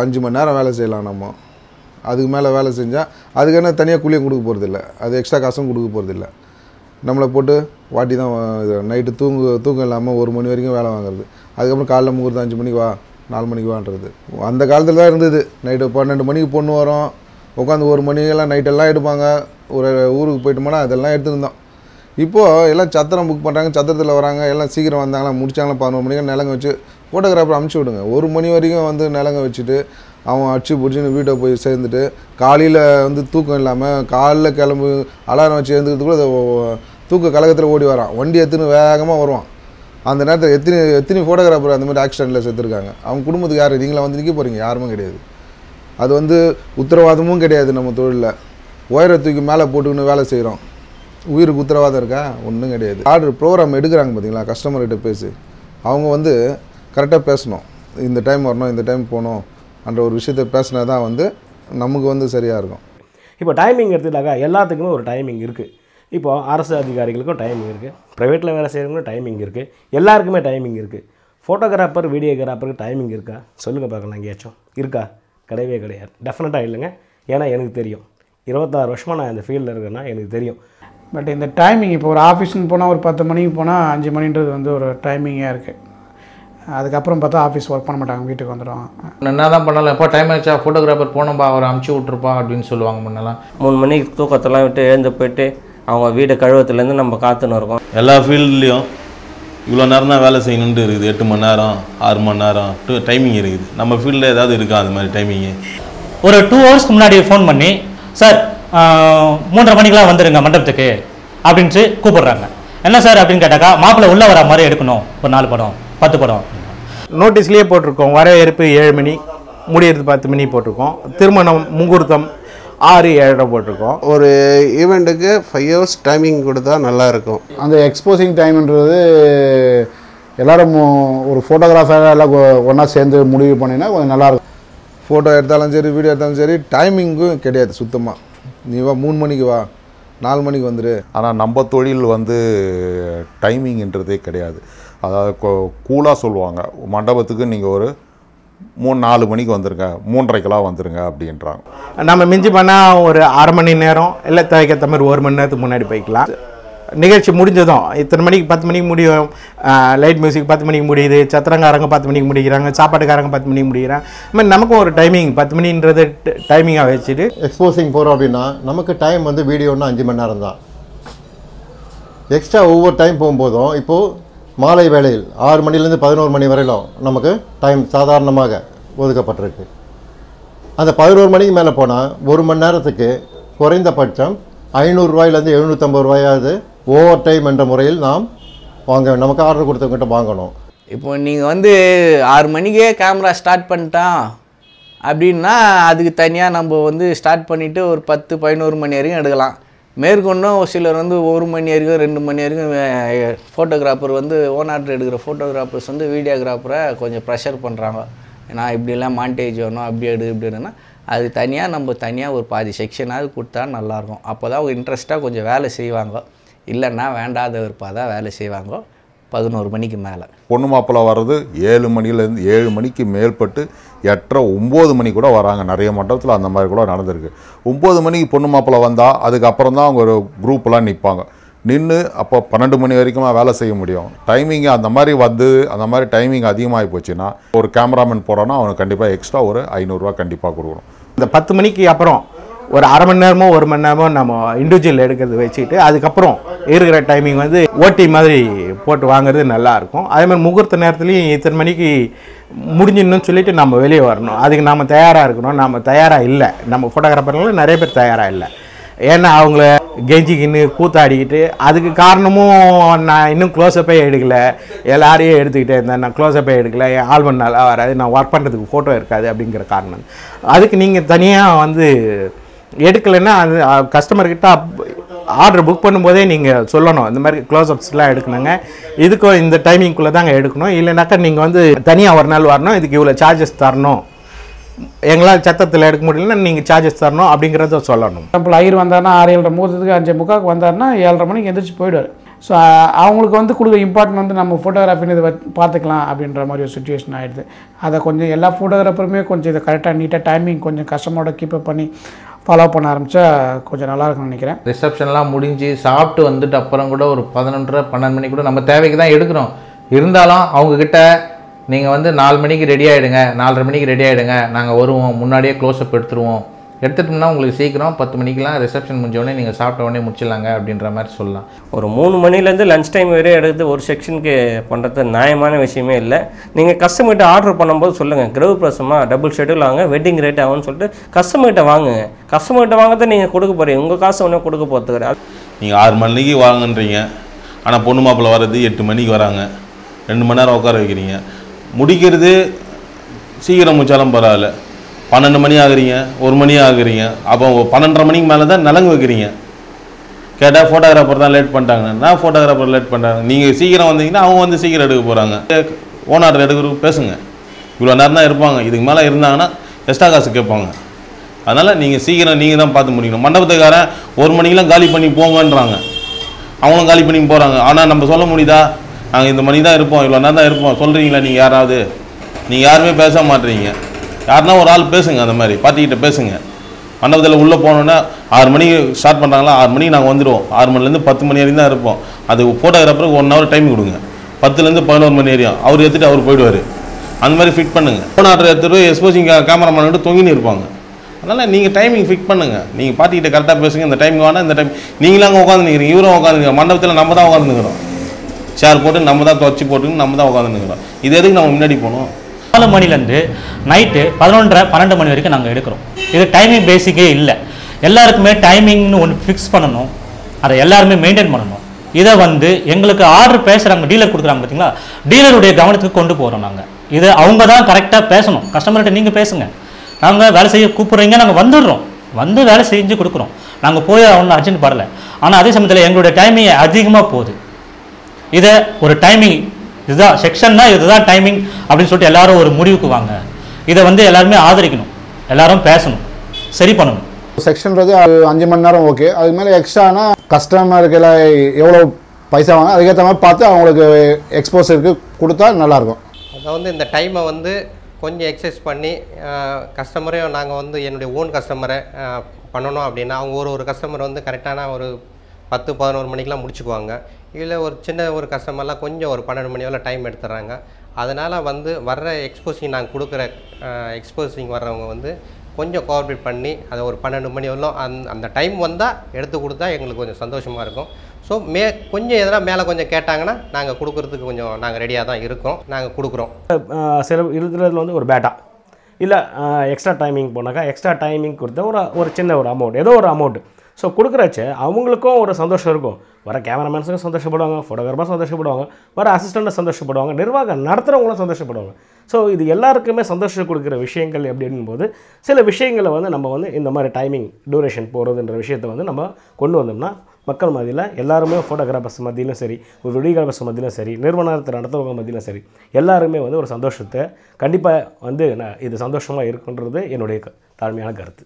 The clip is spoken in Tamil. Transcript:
அஞ்சு மணி நேரம் வேலை செய்யலாம் நம்ம. அதுக்கு மேலே வேலை செஞ்சால் அதுக்கு என்ன தனியாக கூலியும் கொடுக்க போகிறதில்ல அது எக்ஸ்ட்ரா காசும் கொடுக்க போகிறதில்ல நம்மளை போட்டு வாட்டி தான் நைட்டு தூங்கு தூக்கம் இல்லாமல் ஒரு மணி வரைக்கும் வேலை வாங்குறது. அதுக்கப்புறம் காலைல முகூர்த்தம் அஞ்சு மணிக்கு வா நாலு மணிக்கு வான்றது. அந்த காலத்தில் தான் இருந்தது. நைட்டு பன்னெண்டு மணிக்கு பொண்ணு வரும். உட்காந்து ஒரு மணிக்கெல்லாம் நைட்டெல்லாம் எடுப்பாங்க. ஒரு ஊருக்கு போயிட்டோம்னா அதெல்லாம் எடுத்துருந்தோம் இப்போது எல்லாம் சத்திரம் புக் பண்ணுறாங்க சத்திரத்தில் வராங்க. எல்லாம் சீக்கிரம் வந்தாங்களா முடிச்சாங்களா பதினோரு மணிக்கு நிலங்க வச்சு ஃபோட்டோகிராஃபர் அமுச்சு விடுங்க. ஒரு மணி வரைக்கும் வந்து நிலங்க வச்சுட்டு அவன் அடிச்சு பிடிச்சின்னு வீட்டை போய் சேர்ந்துட்டு காலையில் வந்து தூக்கம் இல்லாமல் காலைல கிளம்பு அலாரம் வச்சு எழுந்துக்கிறதுக்குள்ள அது தூக்க கழகத்தில் ஓடி வரான். வண்டி எடுத்துன்னு வேகமாக வருவான். அந்த நேரத்தில் எத்தனை எத்தனை ஃபோட்டோகிராஃபர் அந்த மாதிரி ஆக்சிடெண்ட்டில் செத்துருக்காங்க. அவங்க குடும்பத்துக்கு யார்? நீங்களாம் வந்து நிற்க போகிறீங்க யாருமே கிடையாது. அது வந்து உத்தரவாதமும் கிடையாது நம்ம தொழிலில். உயர தூக்கி மேலே போட்டுக்கின்னு வேலை செய்கிறோம் உயிருக்கு உத்தரவாதம் இருக்கா? ஒன்றும் கிடையாது. ஆர்டர் ப்ரோக்ராம் எடுக்கிறாங்க பார்த்தீங்களா கஸ்டமர்கிட்ட பேசி. அவங்க வந்து கரெக்டாக பேசணும். இந்த டைம் வரணும் இந்த டைம் போகணும் என்ற ஒரு விஷயத்த பேசினா தான் வந்து நமக்கு வந்து சரியாக இருக்கும். இப்போ டைமிங் எடுத்துட்டாக்கா எல்லாத்துக்குமே ஒரு டைமிங் இருக்குது இப்போ அரசு அதிகாரிகளுக்கும் டைமிங் இருக்குது ப்ரைவேட்டில் வேலை செய்கிறவங்களுக்கும் டைமிங் இருக்குது எல்லாருக்குமே டைமிங் இருக்குது ஃபோட்டோகிராஃபர் வீடியோகிராஃபருக்கு டைமிங் இருக்கா? சொல்லுங்கள் பார்க்கலாம் எங்கேயாச்சும் இருக்கா? கிடையவே கிடையாது. டெஃபினட்டாக இல்லைங்க. ஏன்னா எனக்கு தெரியும். இருபத்தாறு வருஷமாக நான் இந்த ஃபீல்டில் இருக்கேன்னா எனக்கு தெரியும். பட் இந்த டைமிங் இப்போ ஒரு ஆஃபீஸ்னு போனால் ஒரு பத்து மணிக்கு போனால் அஞ்சு மணின்றது வந்து ஒரு டைமிங்காக இருக்குது அதுக்கப்புறம் பார்த்தா ஆஃபீஸ் ஒர்க் பண்ண மாட்டாங்க வீட்டுக்கு வந்துடுவாங்க. என்ன தான் பண்ணலாம் எப்போ டைம் ஆச்சா ஃபோட்டோகிராஃபர் போனோம்பா அவரை அமுச்சு விட்ருப்பா அப்படின்னு சொல்லுவாங்க முன்னெல்லாம். மூணு மணிக்கு தூக்கத்தெல்லாம் விட்டு எழுந்து போயிட்டு அவங்க வீடு கழுவத்துலேருந்து நம்ம காத்துன்னு இருக்கோம். எல்லா ஃபீல்ட்லேயும் இவ்வளோ நேரம் தான் வேலை செய்யணுன்ட்டு இருக்குது. எட்டு மணி நேரம் ஆறு மணி நேரம் டூ டைமிங் இருக்குது. நம்ம ஃபீல்டில் ஏதாவது இருக்கா அந்த மாதிரி டைமிங்கு ஒரு டூ ஹவர்ஸ்க்கு முன்னாடி ஃபோன் பண்ணி சார் மூன்றரை மணிக்கெலாம் வந்துடுங்க மண்டபத்துக்கு அப்படின்ட்டு கூப்பிடுறாங்க. என்ன சார்? அப்படின்னு கேட்டாக்கா மாப்பிள்ளை உள்ளே வர மாதிரி எடுக்கணும் ஒரு நாலு படம். பத்து படம். நோட்டீஸ்லேயே போட்டிருக்கோம் வரவேற்பு ஏழு மணி முடியறது பத்து மணி போட்டிருக்கோம். திருமணம் முகூர்த்தம் ஆறு ஏழரை போட்டிருக்கோம். ஒரு ஈவெண்ட்டுக்கு ஃபைவ் ஹவர்ஸ் டைமிங் கொடுத்தா நல்லா இருக்கும். அந்த எக்ஸ்போசிங் டைம்ன்றது எல்லாரும் ஒரு ஃபோட்டோகிராஃபர் எல்லாம் ஒன்றா சேர்ந்து முடிவு பண்ணிங்கன்னா கொஞ்சம் நல்லாயிருக்கும் ஃபோட்டோ எடுத்தாலும் சரி வீடியோ எடுத்தாலும் சரி டைமிங்கும் கிடையாது சுத்தமாக நீ வா மூணு மணிக்கு வா நாலு மணிக்கு வந்துரு. ஆனால் நம்ம தொழில் வந்து டைமிங்ன்றதே கிடையாது. அதாவது கூலாக சொல்லுவாங்க. மண்டபத்துக்கு நீங்கள் ஒரு மூணு நாலு மணிக்கு வந்துருங்க. மூன்றரைக்கெல்லாம் வந்துருங்க அப்படின்றாங்க. நம்ம மிஞ்சி பண்ணால் ஒரு அரை மணி நேரம் இல்லை தேவைக்கேற்ற மாதிரி ஒரு மணி நேரத்துக்கு முன்னாடி போய்க்கலாம். நிகழ்ச்சி முடிஞ்சதும் இத்தனை மணிக்கு பத்து மணிக்கு முடியும் லைட் மியூசிக் பத்து மணிக்கு முடியுது சத்திரங்காரங்க பத்து மணிக்கு முடிக்கிறாங்க சாப்பாட்டுக்காரங்க பத்து மணிக்கு முடிக்கிறாங்க. மாதிரி நமக்கும் ஒரு டைமிங் பத்து மணின்றது டைமிங்காக வச்சுட்டு. எக்ஸ்போசிங் போகிறோம் அப்படின்னா நமக்கு டைம் வந்து வீடியோன்னா அஞ்சு மணி நேரம் தான் எக்ஸ்ட்ரா ஒவ்வொரு டைம் போகும்போதும் இப்போது மாலை வேளையில் ஆறு மணிலேருந்து பதினோரு மணி வரையிலும் நமக்கு டைம் சாதாரணமாக ஒதுக்கப்பட்டிருக்கு. அந்த பதினோரு மணிக்கு மேலே போனால் ஒரு மணி நேரத்துக்கு குறைந்தபட்சம் ஐநூறுரூவாயிலேருந்து எழுநூற்றம்பது ரூபாயாவது ஓவர் டைம் என்ற முறையில் நாம் வாங்க நமக்கு ஆர்டர் கொடுத்தவங்ககிட்ட வாங்கணும். இப்போ நீங்கள் வந்து ஆறு மணிக்கே கேமரா ஸ்டார்ட் பண்ணிட்டான் அப்படின்னா அதுக்கு தனியாக நம்ம வந்து ஸ்டார்ட் பண்ணிவிட்டு ஒரு பத்து பதினோரு மணி வரைக்கும் எடுக்கலாம். மேற்கொண்டும் ஒரு சிலர் வந்து ஒரு மணி வரைக்கும் ரெண்டு மணி வரைக்கும் ஃபோட்டோகிராஃபர் வந்து ஓனார்ட் எடுக்கிற ஃபோட்டோகிராஃபர்ஸ் வந்து வீடியோகிராஃபரை கொஞ்சம் ப்ரெஷர் பண்ணுறாங்க நான் இப்படிலாம் மாண்டேஜ் வேணும் அப்படி எடு இப்படி அது தனியாக நம்ம தனியாக ஒரு பாதி செக்ஷனாவது கொடுத்தா நல்லாயிருக்கும் அப்போ தான் அவங்க இன்ட்ரெஸ்ட்டாக கொஞ்சம் வேலை செய்வாங்க. இல்லைன்னா வேண்டாத விருப்பாக தான் வேலை செய்வாங்க. பதினோரு மணிக்கு மேலே. பொண்ணு மாப்பிள்ளை வர்றது ஏழு மணிலேருந்து ஏழு மணிக்கு மேற்பட்டு எட்டரை ஒம்பது மணி கூட வராங்க. நிறைய மண்டபத்தில் அந்த மாதிரி கூட நடந்திருக்கு. ஒம்பது மணிக்கு பொண்ணு மாப்பிள்ளை வந்தால் அதுக்கப்புறம் தான் அவங்க ஒரு குரூப்லாம் நிற்பாங்க நின்று அப்போ பன்னெண்டு மணி வரைக்குமா வேலை செய்ய முடியும்? டைமிங் அந்த மாதிரி வந்து அந்த மாதிரி டைமிங் அதிகமாகி போச்சுன்னா ஒரு கேமராமேன் போகிறோன்னா அவனுக்கு கண்டிப்பாக எக்ஸ்ட்ரா ஒரு ஐநூறுரூவா கண்டிப்பாக கொடுக்கணும். இந்த பத்து மணிக்கு அப்புறம் ஒரு அரை மணி நேரமோ ஒரு மணி நேரமோ நம்ம இண்டிவிஜுவல் எடுக்கிறது வச்சுக்கிட்டு அதுக்கப்புறம் இருக்கிற டைமிங் வந்து ஓட்டி மாதிரி போட்டு வாங்குறது நல்லாயிருக்கும். அதேமாதிரி முகூர்த்த நேரத்துலையும் இத்தனை மணிக்கு முடிஞ்சிடணும்னு சொல்லிட்டு நம்ம வெளியே வரணும். அதுக்கு நம்ம தயாராக இருக்கணும். நம்ம தயாராக இல்லை. நம்ம ஃபோட்டோகிராஃபர்களும் நிறைய பேர் தயாராக இல்லை. ஏன்னா அவங்கள கெஞ்சிக்கின்னு கூத்தாடிக்கிட்டு அதுக்கு காரணமும் நான் இன்னும் க்ளோஸ்அப்பே எடுக்கலை. எல்லாரையும் எடுத்துக்கிட்டே இருந்தேன். நான் க்ளோஸ்அப்பே எடுக்கலை. என் ஆல்பம் நல்லா வராது. நான் ஒர்க் பண்ணுறதுக்கு ஃபோட்டோ இருக்காது அப்படிங்கிற காரணம். அதுக்கு நீங்கள் தனியாக வந்து எடுக்கலைன்னா அது கஸ்டமர்கிட்ட ஆர்டர் புக் பண்ணும்போதே நீங்கள் சொல்லணும். இந்த மாதிரி க்ளோஸ்அப்ஸ்லாம் எடுக்கணுங்க. இதுக்கும் இந்த டைமிங்குள்ளே தாங்க எடுக்கணும். இல்லைனாக்கா நீங்கள் வந்து தனியாக ஒரு நாள் வரணும். இதுக்கு இவ்வளோ சார்ஜஸ் தரணும். எங்களால் சத்தத்தில் எடுக்க முடியலன்னா நீங்கள் சார்ஜஸ் தரணும் அப்படிங்கிறத சொல்லணும். எக்ஸாம்பிள் ஐயர் வந்தார்னா ஆறு ஏழரை முகூர்த்தத்துக்கு அஞ்சு முக்காக்கு வந்தார்னா ஏழரை மணிக்கு எந்திரிச்சு போயிடுவார். ஸோ அவங்களுக்கு வந்து கொடுக்குற இம்பார்ட்டன் வந்து நம்ம ஃபோட்டோகிராஃபின்னு இதை பார்த்துக்கலாம் அப்படின்ற மாதிரி ஒரு சுச்சுவேஷன் ஆகிடுது அதை கொஞ்சம் எல்லா ஃபோட்டோகிராஃபருமே கொஞ்சம் இதை கரெக்டாக நீட்டாக டைமிங் கொஞ்சம் கஸ்டமரோட கீப்பப் பண்ணி ஃபாலோ பண்ண ஆரம்பித்தா கொஞ்சம் நல்லாயிருக்கும்னு நினைக்கிறேன். ரிசப்ஷன்லாம் முடிஞ்சு சாப்பிட்டு வந்துட்டு அப்புறம் கூட ஒரு பதினொன்றரை பன்னெண்டு மணி கூட நம்ம தேவைக்கு தான் எடுக்கிறோம். இருந்தாலும் அவங்கக்கிட்ட நீங்கள் வந்து நாலு மணிக்கு ரெடி ஆகிடுங்க நாலரை மணிக்கு ரெடி ஆகிடுங்க நாங்கள் வருவோம் முன்னாடியே க்ளோஸ்அப் எடுத்துருவோம். எடுத்துட்டோம்னா உங்களுக்கு சீக்கிரம் பத்து மணிக்கெலாம் ரிசப்ஷன் முடிஞ்சோடனே நீங்கள் சாப்பிட்ட உடனே முடிச்சிடலாங்க அப்படின்ற மாதிரி சொல்லலாம். ஒரு மூணு மணிலேருந்து லஞ்ச் டைம் வரையும் எடுத்து ஒரு செக்ஷனுக்கு பண்ணுறது நியாயமான விஷயமே இல்லை. நீங்கள் கஸ்டமர்கிட்ட ஆர்டர் பண்ணும்போது சொல்லுங்கள் கிரவ் பிரசமாக டபுள் ஷெட்யூல் ஆகுங்க வெட்டிங் ரேட் ஆகும்னு சொல்லிட்டு கஸ்டமர்கிட்ட வாங்குங்க. கஸ்டமர்கிட்ட வாங்கத்தை நீங்கள் கொடுக்க போகிறீங்க உங்கள் காசு ஒன்றும் கொடுக்க போகிறது நீங்கள் ஆறு மணிக்கு வாங்கன்றீங்க. ஆனால் பொண்ணு மாப்பிள்ளை வர்றது எட்டு மணிக்கு வராங்க. ரெண்டு மணி நேரம் உட்கார வைக்கிறீங்க. முடிக்கிறது சீக்கிரம் முடிச்சாலும் பரவாயில்ல. பன்னெண்டு மணி ஆகுறீங்க ஒரு மணி ஆகுறீங்க. அப்போ பன்னெண்டரை மணிக்கு மேலே தான் நலங்கு வைக்கிறீங்க. கேட்டால் ஃபோட்டோகிராஃபர் தான் லேட் பண்ணிட்டாங்க. நான் ஃபோட்டோகிராஃபர் லேட் பண்ணுறாங்க நீங்கள் சீக்கிரம் வந்தீங்கன்னா அவங்க வந்து சீக்கிரம் எடுக்க போகிறாங்க ஓனர் எடுக்கிறதுக்கு பேசுங்க. இவ்வளோ நேரம் தான் இருப்பாங்க. இதுக்கு மேலே இருந்தாங்கன்னா எக்ஸ்ட்ரா காசு கேட்பாங்க. அதனால் நீங்கள் சீக்கிரம் நீங்கள் தான் பார்த்து முடிக்கணும். மண்டபத்துக்காரன் ஒரு மணிக்கெலாம் காலி பண்ணி போங்கன்றாங்க. அவங்களும் காலி பண்ணி போகிறாங்க ஆனால் நம்ம சொல்ல முடியுதா? நாங்கள் இந்த மணி தான் இருப்போம். இவ்வளோ நேரம் தான் இருப்போம். சொல்கிறீங்களா நீங்கள் யாராவது? நீங்கள் யாருமே பேச மாட்டீங்க. யாருன்னா ஒரு ஆள் பேசுங்க அந்த மாதிரி பார்ட்டிக்கிட்ட பேசுங்க. மண்டபத்தில் உள்ளே போனோன்னா ஆறு மணிக்கு ஸ்டார்ட் பண்ணுறாங்களா ஆறு மணிக்கு நாங்கள் வந்துடுவோம். ஆறு மணிலேருந்து பத்து மணி வரைக்கும் தான் இருப்போம். அது ஃபோட்டோகிராஃபருக்கு ஒன் ஹவர் டைம் கொடுங்க. பத்துலேருந்து பதினோரு மணி வரையும். அவர் எடுத்துகிட்டு அவர் போயிடுவார். அந்த மாதிரி ஃபிட் பண்ணுங்கள் ஃபோன் ஆர்டர் எடுத்துகிட்டு போய் எக்ஸ்போசிங் கேமராமேன் விட்டு தொங்கின்னு இருப்பாங்க. அதனால் நீங்கள் டைமிங் ஃபிக்ஸ் பண்ணுங்கள் நீங்கள் பார்ட்டிக்கிட்ட கரெக்டாக பேசுங்க. இந்த டைம் வேணால் இந்த டைம் நீங்களும் அங்கே உட்காந்துருக்கிறீங்க இவரும் உட்காந்துருக்கோம் மண்டபத்தில் நம்ம தான் உட்காந்துருக்கிறோம் சேர் போட்டு நம்ம தான் துவச்சி போட்டுன்னு நம்ம தான் உட்காந்துருக்கிறோம் இது எதுக்கு நம்ம முன்னாடி போகணும் நாலு மணிலேருந்து நைட்டு பதினொன்றரை பன்னெண்டு மணி வரைக்கும் நாங்கள் எடுக்கிறோம். இது டைமிங் பேசிக்கே இல்லை. எல்லாருக்குமே டைமிங்னு ஒன்று ஃபிக்ஸ் பண்ணணும். அதை எல்லாருமே மெயின்டைன் பண்ணணும். இதை வந்து எங்களுக்கு ஆர்டர் பேசுகிறாங்க டீலர் கொடுக்குறாங்க பார்த்தீங்களா டீலருடைய கவனத்துக்கு கொண்டு போகிறோம் நாங்கள் இது அவங்க தான் கரெக்டாக பேசணும். கஸ்டமர்கிட்ட நீங்கள் பேசுங்க. நாங்கள் வேலை செய்ய கூப்பிட்றீங்க நாங்கள் வந்துடுறோம். வந்து வேலை செஞ்சு கொடுக்குறோம். நாங்கள் போய் ஒன்றும் அர்ஜென்ட் படலை ஆனால் அதே சமயத்தில் எங்களுடைய டைமிங் அதிகமாக போகுது. இதை ஒரு டைமிங் இதுதான் செக்ஷன்னா இதுதான் டைமிங் அப்படின்னு சொல்லிட்டு எல்லாரும் ஒரு முடிவுக்கு வாங்க. இதை வந்து எல்லாருமே ஆதரிக்கணும். எல்லாரும் பேசணும். சரி பண்ணணும். செக்ஷன்றது அது அஞ்சு மணி நேரம் ஓகே. அதுக்கு மேலே எக்ஸ்ட்ரானா கஸ்டமருக்கு எவ்வளோ பைசா வாங்க அதுக்கேற்ற மாதிரி பார்த்து அவங்களுக்கு எக்ஸ்போசருக்கு கொடுத்தா நல்லாயிருக்கும். அதை வந்து இந்த டைமை வந்து கொஞ்சம் எக்ஸசைஸ் பண்ணி கஸ்டமரையும் நாங்கள் வந்து என்னுடைய ஓன் கஸ்டமரை பண்ணணும் அப்படின்னா அவங்க ஒரு ஒரு கஸ்டமர் வந்து கரெக்டான ஒரு பத்து பதினோரு மணிக்கெலாம் முடிச்சுக்குவாங்க. இல்லை ஒரு சின்ன ஒரு கஸ்டமர்லாம் கொஞ்சம் ஒரு பன்னெண்டு மணி வரை டைம் எடுத்துடுறாங்க. அதனால் வந்து வர்ற எக்ஸ்போசிங் நாங்கள் கொடுக்குற எக்ஸ்போசிங் வர்றவங்க வந்து கொஞ்சம் கோஆப்ரேட் பண்ணி அதை ஒரு பன்னெண்டு மணி வரலாம் அந் அந்த டைம் வந்தால் எடுத்து கொடுத்தா எங்களுக்கு கொஞ்சம் சந்தோஷமாக இருக்கும். ஸோ மே கொஞ்சம் எதனா மேலே கொஞ்சம் கேட்டாங்கன்னா நாங்கள் கொடுக்குறதுக்கு கொஞ்சம் நாங்கள் ரெடியாக தான் இருக்கோம். நாங்கள் கொடுக்குறோம். சில இருக்கிறதுல வந்து ஒரு பேட்டா இல்லை எக்ஸ்ட்ரா டைமிங் போனாக்கா எக்ஸ்ட்ரா டைமிங் கொடுத்த ஒரு ஒரு சின்ன ஒரு அமௌண்ட் ஏதோ ஒரு அமௌண்ட் ஸோ கொடுக்குறாச்ச அவங்களுக்கும் ஒரு சந்தோஷம் இருக்கும். வர கேமராமேன்ஸுக்கும் சந்தோஷப்படுவாங்க ஃபோட்டோகிராஃபர் சந்தோஷப்படுவாங்க வர அசிஸ்டண்ட்டை சந்தோஷப்படுவாங்க நிர்வாகம் நடத்துகிறவங்களும் சந்தோஷப்படுவாங்க. ஸோ இது எல்லாருக்குமே சந்தோஷம் கொடுக்குற விஷயங்கள் அப்படின்னும் போது சில விஷயங்களை வந்து நம்ம வந்து இந்த மாதிரி டைமிங் டூரேஷன் போகிறதுன்ற விஷயத்தை வந்து நம்ம கொண்டு வந்தோம்னா மக்கள் மத்தியில் எல்லாருமே ஃபோட்டோகிராஃபர்ஸ் மத்தியிலும் சரி ஒரு வீடியோகிராஃபர்ஸ் மத்தியிலும் சரி நிறுவனத்தை நடத்துறவங்க மத்தியிலும் சரி எல்லாருமே வந்து ஒரு சந்தோஷத்தை கண்டிப்பாக வந்து நான் இது சந்தோஷமாக இருக்குன்றது என்னுடைய தாழ்மையான கருத்து.